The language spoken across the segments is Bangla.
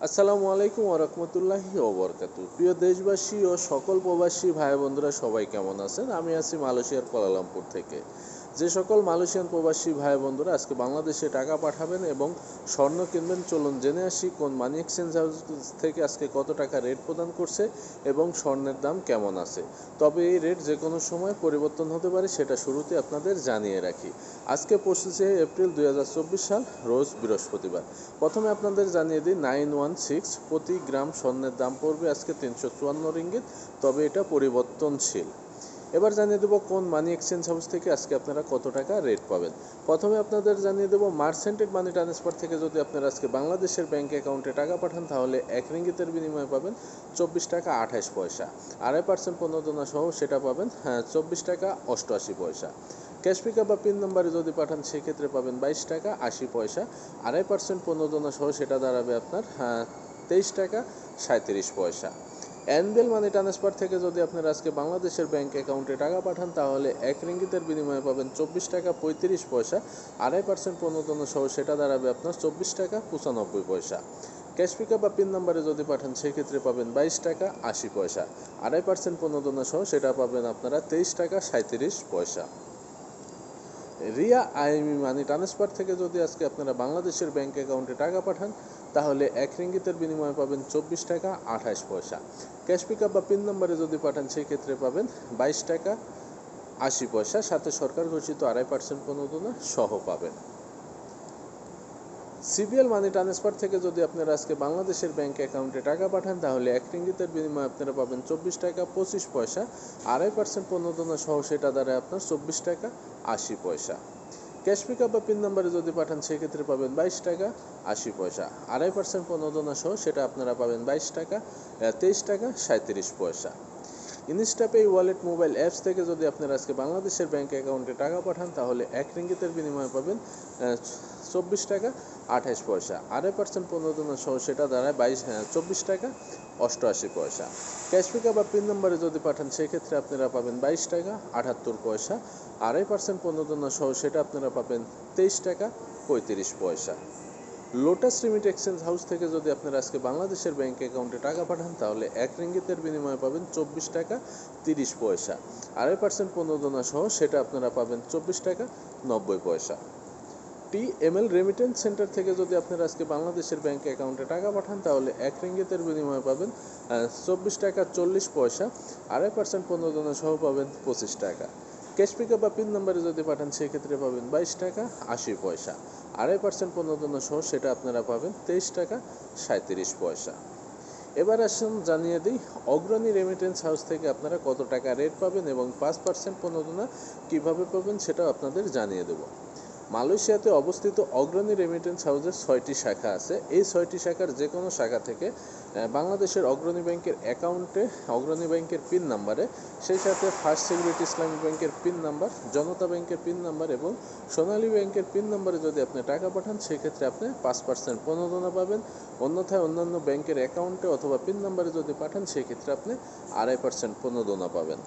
আসসালামু আলাইকুম ওরহমতুল্লাহি ওবরকাতু প্রিয় দেশবাসী ও সকল প্রবাসী ভাই বন্ধুরা সবাই কেমন আছেন? আমি আছি মালয়েশিয়ার কোয়ালালামপুর থেকে। যে সকল মালয়েশিয়ান প্রবাসী ভাই বন্ধুরা আজকে বাংলাদেশে টাকা পাঠাবেন এবং স্বর্ণ কিনবেন, চলুন জেনে আসি কোন মানি এক্সচেঞ্জ হাউস থেকে আজকে কত টাকা রেট প্রদান করছে এবং স্বর্ণের দাম কেমন আছে। তবে এই রেট যে কোনো সময় পরিবর্তন হতে পারে সেটা শুরুতে আপনাদের জানিয়ে রাখি। আজকে পঁচিশে এপ্রিল দুই হাজার চব্বিশ সাল, রোজ বৃহস্পতিবার। প্রথমে আপনাদের জানিয়ে দিই নাইন ওয়ান সিক্স প্রতি গ্রাম স্বর্ণের দাম পড়বে আজকে তিনশো চুয়ান্ন রিঙ্গিত, তবে এটা পরিবর্তনশীল। এবার জানিয়ে দেবো কোন মানি এক্সচেঞ্জ হাউস থেকে আজকে আপনারা কত টাকা রেট পাবেন। প্রথমে আপনাদের জানিয়ে দেবো মার্সেন্টেড মানি ট্রান্সফার থেকে যদি আপনারা আজকে বাংলাদেশের ব্যাংক অ্যাকাউন্টে টাকা পাঠান তাহলে এক রিঙ্গিতের বিনিময়ে পাবেন চব্বিশ টাকা আঠাশ পয়সা। আড়াই পার্সেন্ট প্রণোদনা সহ সেটা পাবেন হ্যাঁ চব্বিশ টাকা অষ্টআশি পয়সা। ক্যাশ পিকআপ বা পিন নাম্বারে যদি পাঠান সেক্ষেত্রে পাবেন বাইশ টাকা আশি পয়সা। আড়াই পার্সেন্ট প্রণোদনা সহ সেটা দাঁড়াবে আপনার হ্যাঁ, তেইশ টাকা সাঁত্রিশ পয়সা। অ্যানবেল মানি ট্রান্সফার থেকে যদি আপনারা আজকে বাংলাদেশের ব্যাংক অ্যাকাউন্টে টাকা পাঠান, তাহলে এক রিঙ্গিতের বিনিময়ে পাবেন চব্বিশ টাকা পঁয়ত্রিশ পয়সা। আড়াই পার্সেন্ট প্রণোদনা সহ সেটা দাঁড়াবে আপনার চব্বিশ টাকা পঁচানব্বই পয়সা। ক্যাশ পিকআপ বা পিন নাম্বারে যদি পাঠান, সেক্ষেত্রে পাবেন বাইশ টাকা আশি পয়সা। আড়াই পার্সেন্ট প্রণোদনা সহ সেটা পাবেন আপনারা তেইশ টাকা সাঁত্রিশ পয়সা। রিয়া আইএমই মানি ট্রান্সফার থেকে যদি আজকে আপনারা বাংলাদেশের ব্যাংক অ্যাকাউন্টে টাকা পাঠান তাহলে এক রিঙ্গিতের বিনিময়ে পাবেন চব্বিশ টাকা আঠাশ পয়সা। ক্যাশ পিকআপ বা পিন নম্বরে যদি পাঠান সেই ক্ষেত্রে পাবেন বাইশ টাকা আশি পয়সা। সাথে সরকার ঘোষিত আড়াই পার্সেন্ট প্রণোদনা সহ পাবেন। সিবিএল মানি ট্রান্সফার থেকে যদি আপনারা আজকে বাংলাদেশের ব্যাংক অ্যাকাউন্টে টাকা পাঠান, তাহলে এক রিঙ্গিতের বিনিময়ে আপনারা পাবেন চব্বিশ টাকা পঁচিশ পয়সা। আড়াই পার্সেন্ট প্রণোদনা সহ সেটা দ্বারা আপনার চব্বিশ টাকা আশি পয়সা। ক্যাশ পিকআপ বা পিন নাম্বারে যদি পাঠান, সেক্ষেত্রে পাবেন বাইশ টাকা আশি পয়সা। আড়াই পার্সেন্ট প্রণোদনা সহ, সেটা আপনারা পাবেন বাইশ টাকা তেইশ টাকা সাঁত্রিশ পয়সা। ইনস্টাপে ওয়ালেট মোবাইল অ্যাপস থেকে যদি আপনারা আজকে বাংলাদেশের ব্যাংক অ্যাকাউন্টে টাকা পাঠান, তাহলে এক রিঙ্গিতের বিনিময়ে পাবেন চব্বিশ টাকা আঠাশ পয়সা। আড়াই পার্সেন্ট প্রণোদনা সহ, সেটা দাঁড়ায় বাইশ চব্বিশ টাকা অষ্টআশি পয়সা। ক্যাশ পিকআপ বা পিন নম্বরে যদি পাঠান, সেক্ষেত্রে আপনারা পাবেন বাইশ টাকা, আটাত্তর পয়সা। আড়াই পার্সেন্ট প্রণোদনা সহ সেটা আপনারা পাবেন তেইশ টাকা, পঁয়ত্রিশ পয়সা। লোটাস রিমিট এক্সচেঞ্জ হাউস থেকে যদি আপনারা আজকে বাংলাদেশের ব্যাংক অ্যাকাউন্টে টাকা পাঠান, তাহলে এক রিঙ্গিতের বিনিময়ে পাবেন চব্বিশ টাকা, তিরিশ পয়সা। আড়াই পার্সেন্ট প্রণোদনা সহ সেটা আপনারা পাবেন চব্বিশ টাকা, নব্বই পয়সা। টি এমএল রেমিটেন্স সেন্টার থেকে যদি আপনারা আজকে বাংলাদেশের ব্যাংক অ্যাকাউন্টে টাকা পাঠান, তাহলে এক রিঙ্গিতের বিনিময়ে পাবেন চব্বিশ টাকা চল্লিশ পয়সা, আড়াই পার্সেন্ট প্রণোদনা সহ পাবেন পঁচিশ টাকা। ক্যাশ পিকআপ বা পিন নাম্বারে যদি পাঠান, সেক্ষেত্রে পাবেন বাইশ টাকা আশি পয়সা, আড়াই পার্সেন্ট প্রণোদনা সহ সেটা আপনারা পাবেন তেইশ টাকা সাঁত্রিশ পয়সা। এবার আসুন জানিয়ে দিই, অগ্রণী রেমিটেন্স হাউস থেকে আপনারা কত টাকা রেট পাবেন এবং পাঁচ পার্সেন্ট পনেরো প্রণোদনা কীভাবে পাবেন সেটাও আপনাদের জানিয়ে দেবো। মালয়েশিয়াতে অবস্থিত অগ্রণী রেমিটেন্স হাউসের ছয়টি শাখা আছে। এই ছয়টি শাখার যে কোনো শাখা থেকে বাংলাদেশের অগ্রণী ব্যাংকের অ্যাকাউন্টে অগ্রণী ব্যাংকের পিন নাম্বারে সেই সাথে ফার্স্ট সিকিউরিটি ইসলামিক ব্যাংকের পিন নাম্বার জনতা ব্যাংকের পিন নাম্বার এবং সোনালী ব্যাংকের পিন নাম্বারে যদি আপনি টাকা পাঠান, সেক্ষেত্রে আপনি পাঁচ পার্সেন্ট প্রণোদনা পাবেন। অন্যথায় অন্যান্য ব্যাংকের অ্যাকাউন্টে অথবা পিন নাম্বারে যদি পাঠান, সেক্ষেত্রে আপনি আড়াই পার্সেন্ট প্রণোদনা পাবেন।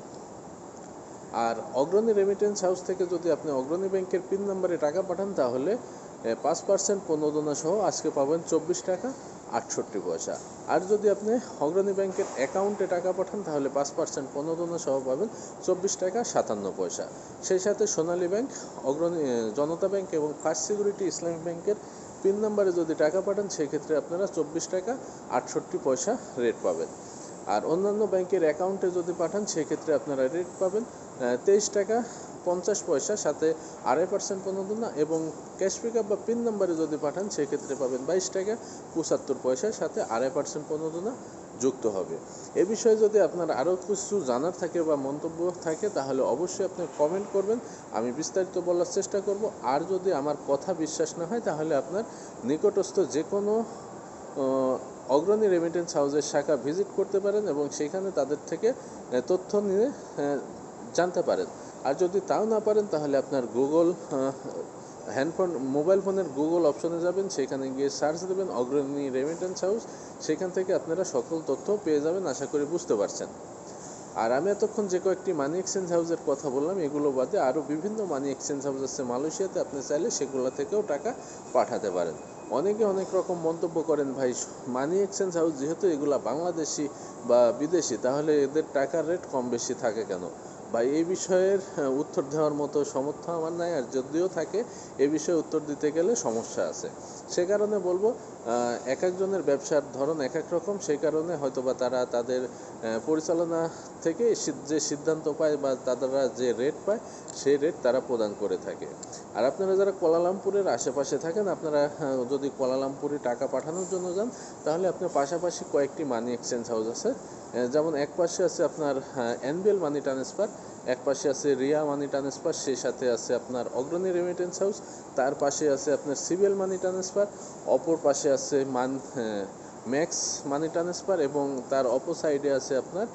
আর অগ্রণী রেমিটেন্স হাউস থেকে যদি আপনি অগ্রণী ব্যাংকের পিন নাম্বারে টাকা পাঠান, তাহলে পাঁচ পার্সেন্ট প্রণোদনা সহ আজকে পাবেন চব্বিশ টাকা আটষট্টি পয়সা। আর যদি আপনি অগ্রণী ব্যাংকের অ্যাকাউন্টে টাকা পাঠান, তাহলে পাঁচ পার্সেন্ট প্রণোদনা সহ পাবেন চব্বিশ টাকা সাতান্ন পয়সা। সেই সাথে সোনালী ব্যাংক, অগ্রণী জনতা ব্যাংক এবং ফার্স্ট সিকিউরিটি ইসলামিক ব্যাংকের পিন নাম্বারে যদি টাকা পাঠান, সেক্ষেত্রে আপনারা চব্বিশ টাকা আটষট্টি পয়সা রেট পাবেন। আর অন্যান্য ব্যাংকের অ্যাকাউন্টে যদি পাঠান, সেক্ষেত্রে আপনারা রেট পাবেন তেইশ টাকা পঞ্চাশ পয়সা, সাথে আড়াই পার্সেন্ট প্রণোদনা এবং ক্যাশ পিকআপ বা পিন নাম্বারে যদি পাঠান, সেক্ষেত্রে পাবেন বাইশ টাকা পঁচাত্তর পয়সার সাথে আড়াই পার্সেন্ট প্রণোদনা যুক্ত হবে। এ বিষয়ে যদি আপনার আরও কিছু জানার থাকে বা মন্তব্য থাকে, তাহলে অবশ্যই আপনি কমেন্ট করবেন। আমি বিস্তারিত বলার চেষ্টা করব। আর যদি আমার কথা বিশ্বাস না হয়, তাহলে আপনার নিকটস্থ যে কোনো অগ্রণী রেমিটেন্স হাউসের শাখা ভিজিট করতে পারেন এবং সেখানে তাদের থেকে তথ্য নিয়ে জানতে পারেন। আর যদি তাও না পারেন, তাহলে আপনার গুগল হ্যান্ডফোন মোবাইল ফোনের গুগল অপশনে যাবেন। সেখানে গিয়ে সার্চ দেবেন, অগ্রণী রেমিটেন্স হাউস সেখান থেকে আপনারা সকল তথ্য পেয়ে যাবেন, আশা করি বুঝতে পারছেন। আর আমি এতক্ষণ যে কয়েকটি মানি এক্সচেঞ্জ হাউসের কথা বললাম, এগুলো বাদে আরও বিভিন্ন মানি এক্সচেঞ্জ হাউস আছে মালয়েশিয়াতে। আপনি চাইলে সেগুলো থেকেও টাকা পাঠাতে পারেন। অনেকে অনেক রকম মন্তব্য করেন, ভাই মানি এক্সচেঞ্জ হাউস যেহেতু এগুলা বাংলাদেশি বা বিদেশি, তাহলে এদের টাকার রেট কম বেশি থাকে কেন? বা এই বিষয়ের হ্যাঁ, উত্তর দেওয়ার মতো সমর্থ আমার নাই আর যদিও থাকে এ বিষয়ে উত্তর দিতে গেলে সমস্যা আছে। সে কারণে বলব এক একজনের ব্যবসার ধরন এক এক রকম, সেই কারণে হয়তোবা তারা তাদের পরিচালনা থেকে যে সিদ্ধান্ত পায় বা তারা যে রেট পায়, সেই রেট তারা প্রদান করে থাকে। আর আপনারা যারা কোলালামপুরের আশেপাশে থাকেন, আপনারা যদি কোলালামপুরে টাকা পাঠানোর জন্য যান, তাহলে আপনার পাশাপাশি কয়েকটি মানি এক্সচেঞ্জ হাউস আছে। যেমন এক পাশে আছে আপনার এনবিএল মানি ট্রান্সফার এক পাশে আছে রিয়া মানি ট্রান্সফার, সেই সাথে আছে আপনার অগ্রণী রেমিটেন্স হাউস তার পাশে আছে আপনার সিবিএল মানি ট্রান্সফার, অপর পাশে আছে মান ম্যাক্স মানি ট্রান্সফার এবং তার অপর সাইডে আছে আপনার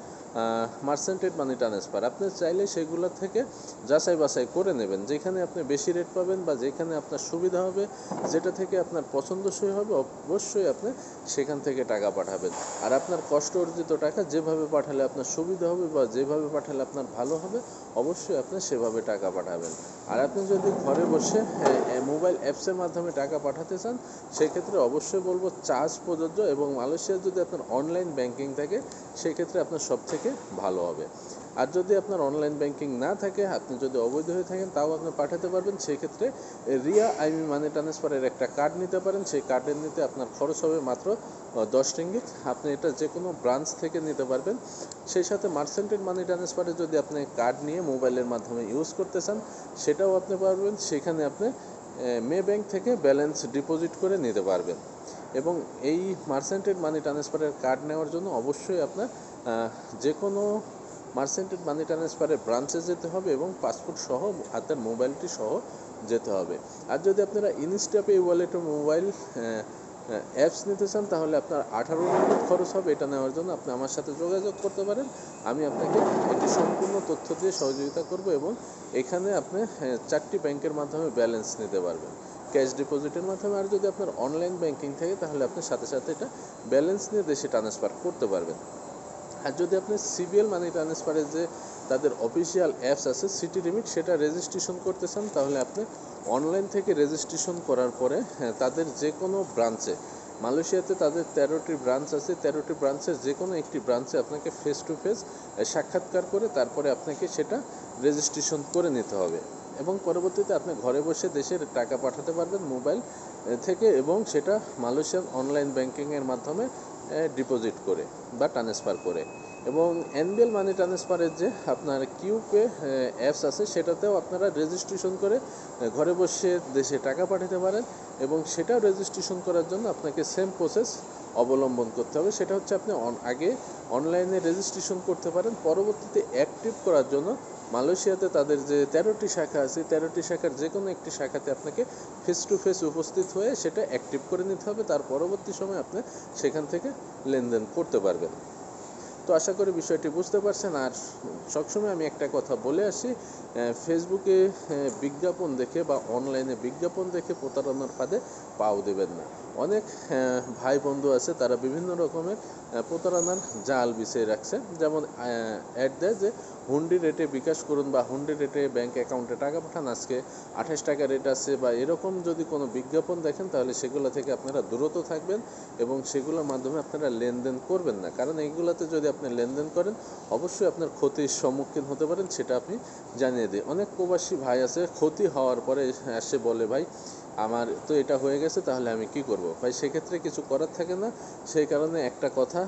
মার্সেন্টেড মানি ট্রান্সফার আপনি চাইলে সেগুলো থেকে যাচাই বাছাই করে নেবেন। যেখানে আপনি বেশি রেট পাবেন বা যেখানে আপনার সুবিধা হবে, যেটা থেকে আপনার পছন্দসই হবে, অবশ্যই আপনি সেখান থেকে টাকা পাঠাবেন। আর আপনার কষ্ট অর্জিত টাকা যেভাবে পাঠালে আপনার সুবিধা হবে বা যেভাবে পাঠালে আপনার ভালো হবে, অবশ্যই আপনি সেভাবে টাকা পাঠাবেন। আর আপনি যদি ঘরে বসে মোবাইল অ্যাপসের মাধ্যমে টাকা পাঠাতে চান, সেক্ষেত্রে অবশ্যই বলব চার্জ প্রযোজ্য এবং মালয়েশিয়ার যদি আপনার অনলাইন ব্যাংকিং থাকে, সেক্ষেত্রে আপনার সব থেকে ভালো হবে। আর যদি আপনার অনলাইন ব্যাংকিং না থাকে, আপনি যদি অবৈধ হয়ে থাকেন, তাও আপনি পাঠাতে পারবেন। সেক্ষেত্রে রিয়া আইমি মানি ট্রান্সফারের একটা কার্ড নিতে পারেন। সেই কার্ডের নিতে আপনার খরচ হবে মাত্র দশ রিঙ্গিত। আপনি এটা যে কোনো ব্রাঞ্চ থেকে নিতে পারবেন। সেই সাথে মার্সেন্টেড মানি ট্রান্সফারে যদি আপনি কার্ড নিয়ে মোবাইলের মাধ্যমে ইউজ করতে চান, সেটাও আপনি পারবেন। সেখানে আপনি মে ব্যাংক থেকে ব্যালেন্স ডিপোজিট করে নিতে পারবেন। এবং এই মার্সেন্টেড মানি ট্রান্সফারের কার্ড নেওয়ার জন্য অবশ্যই আপনার যে কোনো মার্সেন্টেড মানি ট্রান্সফারের ব্রাঞ্চে যেতে হবে এবং পাসপোর্ট সহ হাতের মোবাইলটি সহ যেতে হবে। আর যদি আপনারা ইনস্টাপে ওয়ালেটে মোবাইল অ্যাপস নিতে চান তাহলে আপনার আঠারো মিনিট খরচ হবে এটা নেওয়ার জন্য। আপনি আমার সাথে যোগাযোগ করতে পারেন। আমি আপনাকে একটি সম্পূর্ণ তথ্য দিয়ে সহযোগিতা করব এবং এখানে আপনি আহ, চারটি ব্যাংকের মাধ্যমে ব্যালেন্স নিতে পারবেন। ক্যাশ ডিপোজিটের মাধ্যমে আর যদি আপনার অনলাইন ব্যাংকিং থাকে তাহলে আপনি সাথে সাথে এটা ব্যালেন্স নিয়ে দেশে ট্রান্সফার করতে পারবেন। আর যদি আপনি সিবিএল মানি ট্রান্সফারের যে তাদের অফিসিয়াল অ্যাপস আছে সিটি লিমিট সেটা রেজিস্ট্রেশন করতে চান তাহলে আপনি অনলাইন থেকে রেজিস্ট্রেশন করার পরে হ্যাঁ, তাদের যে কোনো ব্রাঞ্চে মালয়েশিয়াতে তাদের তেরোটি ব্রাঞ্চ আছে তেরোটি ব্রাঞ্চের যে কোনো একটি ব্রাঞ্চে আপনাকে ফেস টু ফেস সাক্ষাৎকার করে তারপরে আপনাকে সেটা রেজিস্ট্রেশন করে নিতে হবে। এবং পরবর্তীতে আপনি ঘরে বসে দেশের টাকা পাঠাতে পারবেন মোবাইল থেকে এবং সেটা মালয়েশিয়ান অনলাইন ব্যাংকিংয়ের মাধ্যমে ডিপোজিট করে বা ট্রান্সফার করে। এবং এনবিএল মানি ট্রান্সফারের যে আপনার কিউপে অ্যাপস আছে, সেটাতেও আপনারা রেজিস্ট্রেশন করে ঘরে বসে দেশে টাকা পাঠাতে পারেন এবং সেটাও রেজিস্ট্রেশন করার জন্য আপনাকে সেম প্রসেস অবলম্বন করতে হবে। সেটা হচ্ছে আপনি আগে অনলাইনে রেজিস্ট্রেশন করতে পারেন, পরবর্তীতে অ্যাক্টিভ করার জন্য মালয়েশিয়াতে তাদের যে তেরোটি শাখা আছে, তেরোটি শাখার যে কোনো একটি শাখাতে আপনাকে ফেস টু ফেস উপস্থিত হয়ে সেটা অ্যাক্টিভ করে নিতে হবে। তার পরবর্তী সময় আপনি সেখান থেকে লেনদেন করতে পারবেন। তো আশা করি বিষয়টি বুঝতে পারছেন। আর সবসময় আমি একটা কথা বলে আসি ফেসবুকে বিজ্ঞাপন দেখে বা অনলাইনে বিজ্ঞাপন দেখে প্রতারণার ফাঁদে পাও দেবেন না। অনেক ভাই বন্ধু আছে, তারা বিভিন্ন রকমের প্রতারণার জাল বিছিয়ে রাখছে। যেমন অ্যাড দেয় যে হুন্ডি রেটে বিকাশ করুন বা হুন্ডি রেটে ব্যাংক অ্যাকাউন্টে টাকা পাঠান, আজকে আঠাশ টাকা রেট আছে বা এরকম যদি কোনো বিজ্ঞাপন দেখেন, তাহলে সেগুলো থেকে আপনারা দূরত থাকবেন এবং সেগুলোর মাধ্যমে আপনারা লেনদেন করবেন না। কারণ এইগুলোতে যদি আপনি লেনদেন করেন, অবশ্যই আপনার ক্ষতির সম্মুখীন হতে পারেন, সেটা আপনি জানিয়ে দিই অনেক প্রবাসী ভাই আছে, ক্ষতি হওয়ার পরে এসে বলে, ভাই, আমার তো এটা হয়ে গেছে, তাহলে আমি কি করব? ভাই, সেক্ষেত্রে কিছু করার থাকে না। সেই কারণে একটা কথা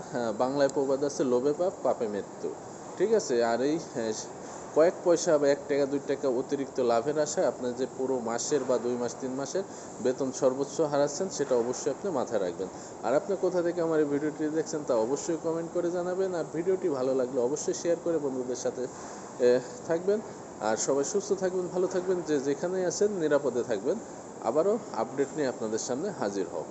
বাংলায় প্রবাদ আছে, লোভে পাপ, পাপে মৃত্যু। ঠিক আছে, আর এই কয়েক পয়সা বা এক টাকা, দুই টাকা অতিরিক্ত লাভের আশায় আপনার যে পুরো মাসের বা দুই মাস, তিন মাসের বেতন সর্বোচ্চ হারাচ্ছেন, সেটা অবশ্যই আপনি মাথায় রাখবেন। আর আপনি কোথা থেকে আমার এই ভিডিওটি দেখছেন তা অবশ্যই কমেন্ট করে জানাবেন। আর ভিডিওটি ভালো লাগলে অবশ্যই শেয়ার করে বন্ধুদের সাথে থাকবেন। আর সবাই সুস্থ থাকবেন, ভালো থাকবেন, যে যেখানেই আছেন, নিরাপদে থাকবেন। আবারও আপডেট নিয়ে আপনাদের সামনে হাজির হব।